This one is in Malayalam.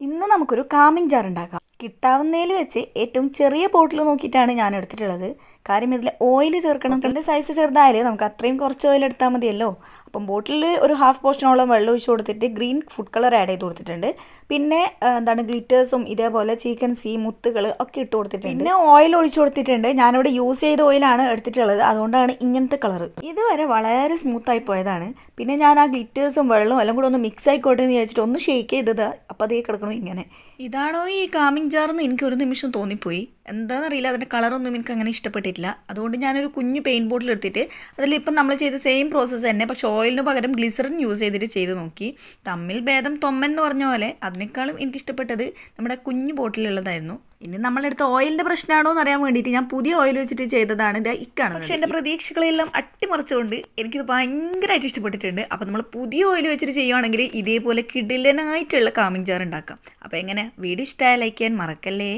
ഇന്ന് നമുക്കൊരു കാമിങ് ജാർ ഉണ്ടാക്കാം കിട്ടാവുന്നതിൽ വെച്ച് ഏറ്റവും ചെറിയ ബോട്ടിൽ നോക്കിയിട്ടാണ് ഞാൻ എടുത്തിട്ടുള്ളത്. കാര്യം ഇതിൽ ഓയിൽ ചേർക്കണം. അതിന്റെ സൈസ് ചെറുതായാലേ നമുക്ക് അത്രയും കുറച്ച് ഓയിൽ എടുത്താൽ മതിയല്ലോ. അപ്പം ബോട്ടിൽ ഒരു ഹാഫ് പോർഷനോളം വെള്ളം ഒഴിച്ച് കൊടുത്തിട്ട് ഗ്രീൻ ഫുഡ് കളർ ആഡ് ചെയ്ത് കൊടുത്തിട്ടുണ്ട്. പിന്നെ എന്താണ് ഗ്ലിറ്റേഴ്സും ഇതേപോലെ ചിക്കൻ സീ മുത്തുകൾ ഒക്കെ ഇട്ട് കൊടുത്തിട്ടുണ്ട്. പിന്നെ ഓയിൽ ഒഴിച്ച് കൊടുത്തിട്ടുണ്ട്. ഞാനിവിടെ യൂസ് ചെയ്ത ഓയിലാണ് എടുത്തിട്ടുള്ളത്. അതുകൊണ്ടാണ് ഇങ്ങനത്തെ കളർ ഇതുവരെ വളരെ സ്മൂത്തായി പോയതാണ്. പിന്നെ ഞാൻ ആ ഗ്ലിറ്റേഴ്സും വെള്ളവും എല്ലാം കൂടെ ഒന്ന് മിക്സ് ആയിക്കോട്ടെ എന്ന് വിചാരിച്ചിട്ട് ഒന്ന് ഷേക്ക് ചെയ്തത്. അപ്പോൾ അതേ കിടക്കണു ഇങ്ങനെ. ഇതാണോ ഈ കാമിങ് എന്ന് എനിക്ക് ഒരു നിമിഷം തോന്നിപ്പോയി. എന്താണെന്നറിയില്ല അതിന്റെ കളറൊന്നും എനിക്ക് അങ്ങനെ ഇഷ്ടപ്പെട്ടിട്ടില്ല. അതുകൊണ്ട് ഞാനൊരു കുഞ്ഞു പെയിന്റ് ബോട്ടിൽ എടുത്തിട്ട് അതിലിപ്പം നമ്മൾ ചെയ്ത സെയിം പ്രോസസ്സ് തന്നെ പക്ഷേ ഓയിലിന് പകരം ഗ്ലിസറിൻ യൂസ് ചെയ്തിട്ട് ചെയ്ത് നോക്കി. തമ്മിൽ ഭേദം തൊമ്മൻ എന്ന് പറഞ്ഞ പോലെ അതിനേക്കാളും എനിക്കിഷ്ടപ്പെട്ടത് നമ്മുടെ കുഞ്ഞു ബോട്ടിലുള്ളതായിരുന്നു ഇനി നമ്മളെടുത്ത ഓയിലിന്റെ പ്രശ്നമാണോ എന്ന് അറിയാൻ വേണ്ടിയിട്ട് ഞാൻ പുതിയ ഓയിൽ വെച്ചിട്ട് ചെയ്തതാണ്. ഇത് ഇക്കാണ് പക്ഷേ എന്റെ പ്രതീക്ഷകളെല്ലാം അട്ടിമറിച്ചുകൊണ്ട് എനിക്കിത് ഭയങ്കരമായിട്ട് ഇഷ്ടപ്പെട്ടിട്ടുണ്ട്. അപ്പോൾ നമ്മൾ പുതിയ ഓയിൽ വെച്ചിട്ട് ചെയ്യുവാണെങ്കിൽ ഇതേപോലെ കിടിലനായിട്ടുള്ള കാമിങ് ജാർ ഉണ്ടാക്കാം. അപ്പോൾ എങ്ങനെ? വീഡിയോ ഇഷ്ടമായ ലൈക്ക് ചെയ്യാൻ മറക്കല്ലേ?